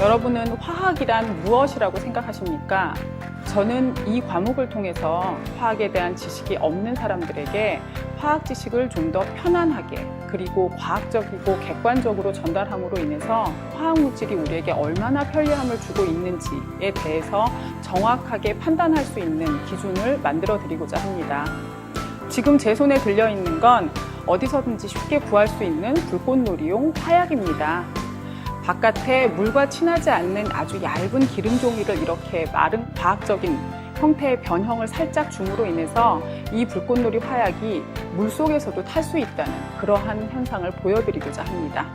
여러분은 화학이란 무엇이라고 생각하십니까? 저는 이 과목을 통해서 화학에 대한 지식이 없는 사람들에게 화학 지식을 좀 더 편안하게 그리고 과학적이고 객관적으로 전달함으로 인해서 화학 물질이 우리에게 얼마나 편리함을 주고 있는지에 대해서 정확하게 판단할 수 있는 기준을 만들어 드리고자 합니다. 지금 제 손에 들려 있는 건 어디서든지 쉽게 구할 수 있는 불꽃놀이용 화약입니다. 바깥에 물과 친하지 않는 아주 얇은 기름 종이를 이렇게 마른 과학적인 형태의 변형을 살짝 줌으로 인해서 이 불꽃놀이 화약이 물 속에서도 탈 수 있다는 그러한 현상을 보여드리고자 합니다.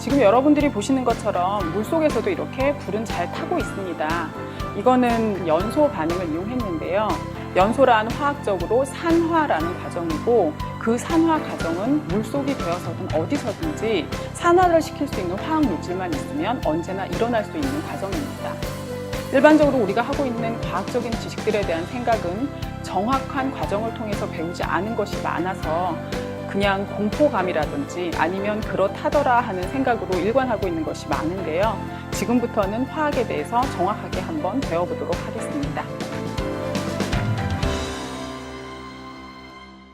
지금 여러분들이 보시는 것처럼 물 속에서도 이렇게 불은 잘 타고 있습니다. 이거는 연소 반응을 이용했는데요. 연소란 화학적으로 산화라는 과정이고 그 산화 과정은 물속이 되어서든 어디서든지 산화를 시킬 수 있는 화학 물질만 있으면 언제나 일어날 수 있는 과정입니다. 일반적으로 우리가 하고 있는 과학적인 지식들에 대한 생각은 정확한 과정을 통해서 배우지 않은 것이 많아서 그냥 공포감이라든지 아니면 그렇다더라 하는 생각으로 일관하고 있는 것이 많은데요. 지금부터는 화학에 대해서 정확하게 한번 배워보도록 하겠습니다.